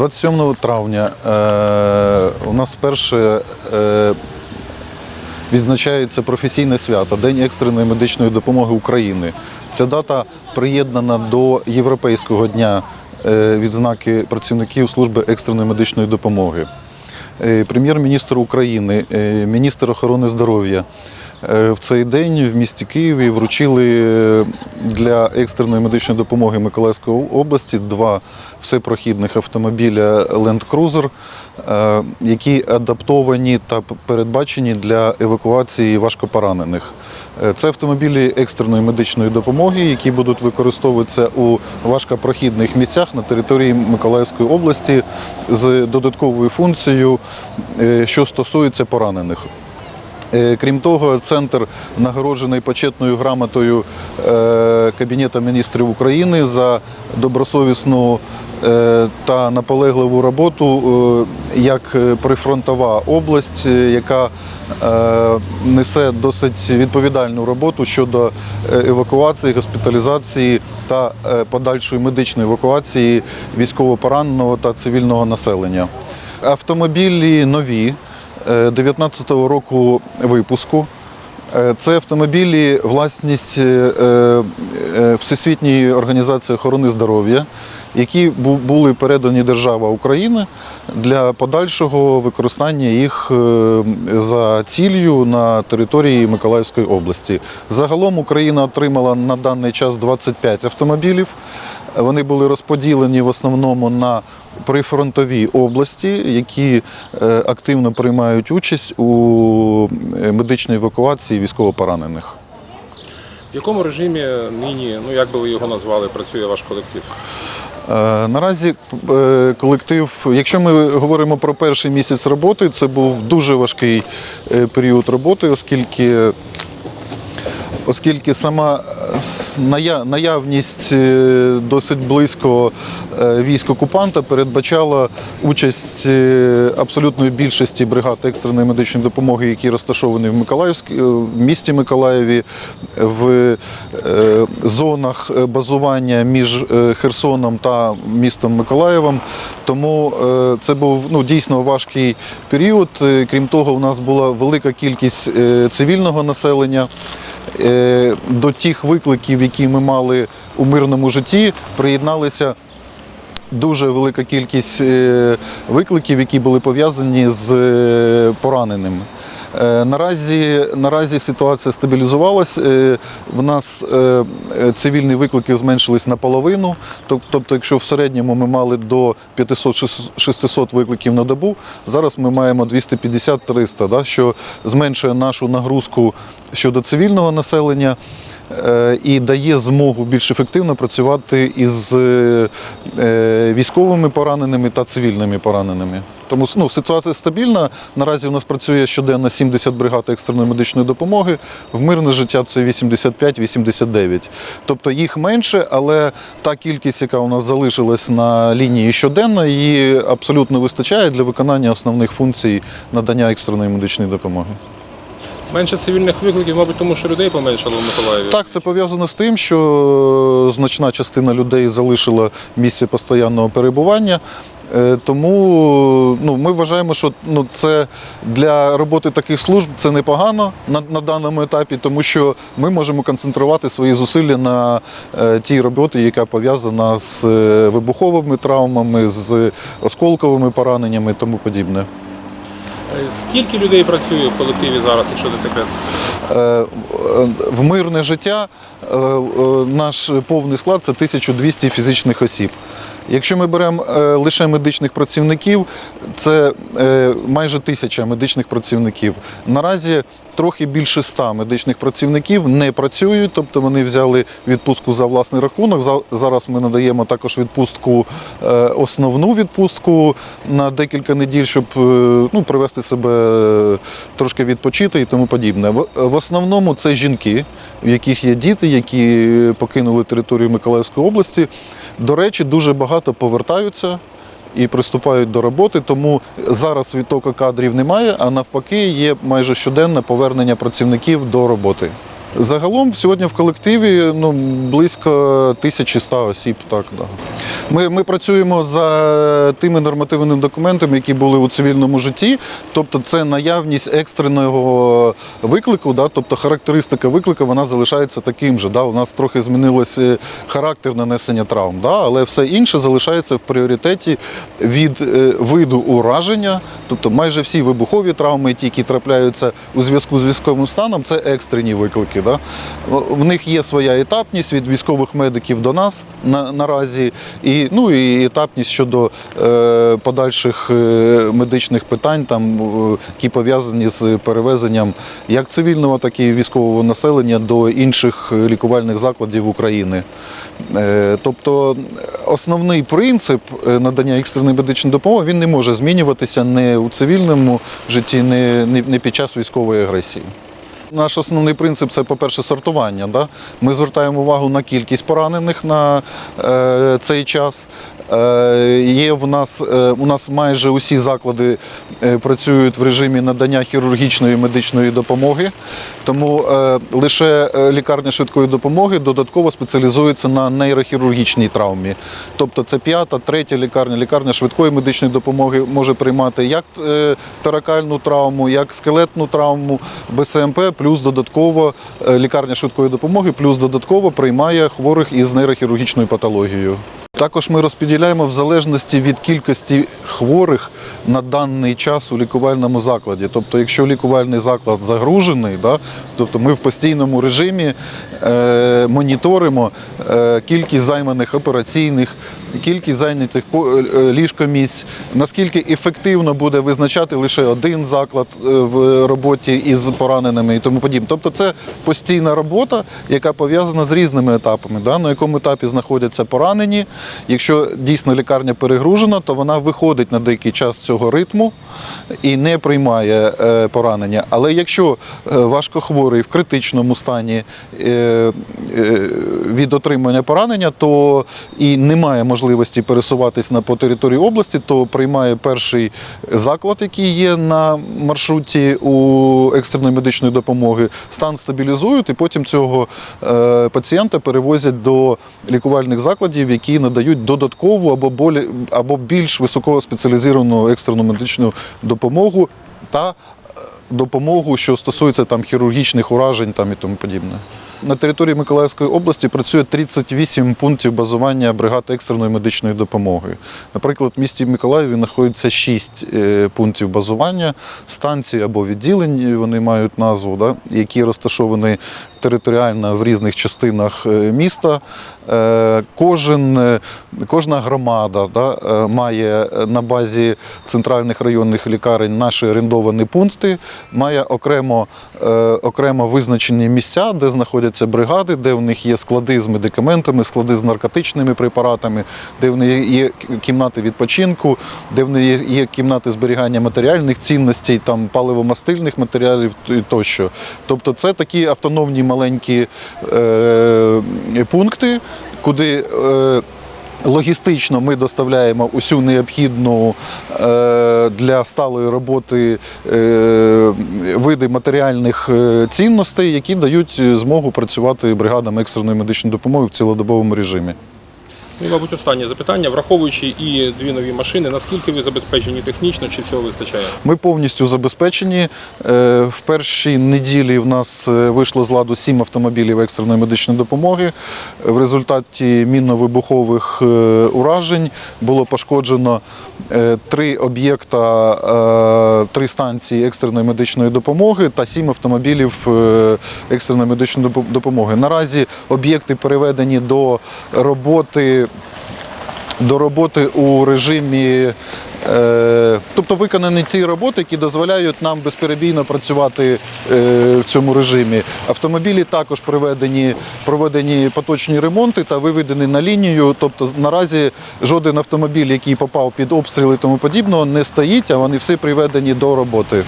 27 травня е, у нас вперше е, відзначається професійне свято День екстреної медичної допомоги України. Ця дата приєднана до Європейського дня е, відзнаки працівників служби екстреної медичної допомоги. Е, Прем'єр-міністр України, е, міністр охорони здоров'я в цей день в місті Києві вручили е, для екстреної медичної допомоги Миколаївської області два всепрохідних автомобіля Land Cruiser, е, які адаптовані та передбачені для евакуації важкопоранених. Е, Це автомобілі екстреної медичної допомоги, які будуть використовуватися у важкопрохідних місцях на території Миколаївської області з додатковою функцією, е, що стосується поранених. Е, Крім того, центр нагороджений почетною грамотою е, Кабінету міністрів України за добросовісну е, та наполегливу роботу як прифронтова область, яка несе досить відповідальну роботу щодо евакуації, госпіталізації та подальшої медичної евакуації військовопораненого та цивільного населення. Автомобілі нові. 19-го року випуску. Е, Це автомобілі власність е, е, Всесвітньої організації охорони здоров'я, які були передані держава Україна для подальшого використання їх е, за ціллю на території Миколаївської області. Загалом Україна отримала на даний час 25 автомобілів. Вони були розподілені в основному на прифронтові області, які е, активно приймають участь у е, медичній евакуації військовопоранених. В якому режимі нині, ну як би ви його назвали, працює ваш колектив? Е, Наразі е, колектив, якщо ми говоримо про перший місяць роботи, це був дуже важкий е, період роботи, оскільки, оскільки сама наявність е, досить близько е, військ окупанта передбачала участь е, абсолютної більшості бригад екстреної медичної допомоги, які розташовані в Миколаївській в місті Миколаєві, в зонах базування між Херсоном та містом Миколаєвом. Тому це був ну, дійсно важкий період. Крім того, у нас була велика кількість цивільного населення. Е, До тих викликів, які ми мали у мирному житті, приєдналися дуже велика кількість е, викликів, які були пов'язані з е, пораненими. Е, Наразі, наразі ситуація стабілізувалась. Е, В нас е, цивільні виклики зменшились наполовину. Тобто, якщо в середньому ми мали до 500-600 викликів на добу, зараз ми маємо 250-300, да, що зменшує нашу нагрузку щодо цивільного населення і дає змогу більш ефективно працювати із е, е, військовими пораненими та цивільними пораненими. Тому ну, ситуація стабільна. Наразі у нас працює щоденно 70 бригад екстреної медичної допомоги. В мирне життя це 85-89. Тобто їх менше, але та кількість, яка у нас залишилась на лінії щоденно, її абсолютно вистачає для виконання основних функцій надання екстреної медичної допомоги. Менше цивільних викликів, мабуть, тому що людей поменшало в Миколаєві. Так, це пов'язано з тим, що значна частина людей залишила місце постійного перебування. Е, Тому ну, ми вважаємо, що ну, це для роботи таких служб це непогано на, на даному етапі, тому що ми можемо концентрувати свої зусилля на е, тій роботі, яка пов'язана з е, вибуховими травмами, з осколковими пораненнями і тому подібне. Скільки людей працює в колективі зараз, якщо не секрет? Е, в мирне життя е, е, наш повний склад це 1200 фізичних осіб. Якщо ми беремо лише медичних працівників, це майже тисяча медичних працівників. Наразі трохи більше ста медичних працівників не працюють, тобто вони взяли відпустку за власний рахунок. Зараз ми надаємо також відпустку, е, основну відпустку на декілька неділь, щоб е, ну, привести себе трошки відпочити і тому подібне. В основному це жінки, в яких є діти, які покинули територію Миколаївської області. До речі, дуже багато повертаються. І приступають до роботи, тому зараз відтоку кадрів немає, а навпаки, є майже щоденне повернення працівників до роботи. Загалом сьогодні в колективі ну, близько 1100 осіб. Так, да. ми, ми працюємо за тими нормативними документами, які були у цивільному житті. Тобто це наявність екстреного виклику, да, тобто характеристика виклику вона залишається таким же. Да. У нас трохи змінилося характер нанесення травм, да, але все інше залишається в пріоритеті від е, виду ураження. Тобто майже всі вибухові травми, які трапляються у зв'язку з військовим станом, це екстрені виклики. Да. В них є своя етапність від військових медиків до нас на, наразі, і, ну, і етапність щодо е, подальших е, медичних питань, там, е, які пов'язані з перевезенням як цивільного, так і військового населення до інших лікувальних закладів України. Е, Тобто основний принцип е, надання екстреної медичної допомоги він не може змінюватися не у цивільному житті, не, не під час військової агресії. Наш основний принцип це, по-перше, сортування. Да? Ми звертаємо увагу на кількість поранених на е, цей час. Е, є в нас, е, у нас майже усі заклади е, працюють в режимі надання хірургічної медичної допомоги, тому лише лікарня швидкої допомоги додатково спеціалізується на нейрохірургічній травмі. Тобто це п'ята, третя лікарня, лікарня швидкої медичної допомоги може приймати як торакальну травму, як скелетну травму, БСМП, плюс додатково лікарня швидкої допомоги, плюс додатково приймає хворих із нейрохірургічною патологією. Також ми розподіляємо в залежності від кількості хворих на даний час у лікувальному закладі. Тобто, якщо лікувальний заклад загружений, да, тобто ми в постійному режимі е, моніторимо е, кількість займаних операційних, кількість зайнятих ко- е, ліжкомісць, наскільки ефективно буде визначати лише один заклад е, в роботі із пораненими і тому подібне. Тобто це постійна робота, яка пов'язана з різними етапами. Да? На якому етапі знаходяться поранені. Якщо дійсно лікарня перегружена, то вона виходить на деякий час цього ритму і не приймає е, поранення. Але якщо е, важкохворий в критичному стані е, е, від отримання поранення, то і немає можливості пересуватись на по території області, то приймає перший заклад, який є на маршруті у екстреної медичної допомоги, стан стабілізують, і потім цього е, пацієнта перевозять до лікувальних закладів, які надають додаткову або болі, або більш високоспеціалізовану екстрену медичну допомогу та е, допомогу, що стосується там хірургічних уражень там і тому подібне. На території Миколаївської області працює 38 пунктів базування бригад екстреної медичної допомоги. Наприклад, в місті Миколаєві знаходиться 6 е, пунктів базування, станцій або відділень, вони мають назву, да, які розташовані територіально в різних частинах е, міста. Е, Кожен, кожна громада да, має на базі центральних районних лікарень наші орендовані пункти, має окремо, окремо визначені місця, де знаходяться бригади, де в них є склади з медикаментами, склади з наркотичними препаратами, де в них є кімнати відпочинку, де в них є, кімнати зберігання матеріальних цінностей, там паливомастильних матеріалів тощо. Тобто це такі автономні маленькі е, пункти, куди. Е, Логістично ми доставляємо усю необхідну е, для сталої роботи е, види матеріальних е, цінностей, які дають змогу працювати бригадам екстреної медичної допомоги в цілодобовому режимі. І, мабуть, останнє запитання. Враховуючи і дві нові машини, наскільки ви забезпечені технічно, чи всього вистачає? Ми повністю забезпечені. Е, В першій неділі в нас е, вийшло з ладу сім автомобілів екстреної медичної допомоги. В результаті мінно-вибухових е, уражень було пошкоджено три об'єкта, три станції екстреної медичної допомоги та сім автомобілів екстреної медичної допомоги. Наразі об'єкти переведені до роботи до роботи у режимі, е, тобто виконані ті роботи, які дозволяють нам безперебійно працювати е, в цьому режимі. Автомобілі також приведені, проведені поточні ремонти та виведені на лінію. Тобто наразі жоден автомобіль, який попав під обстріли і тому подібного, не стоїть, а вони всі приведені до роботи.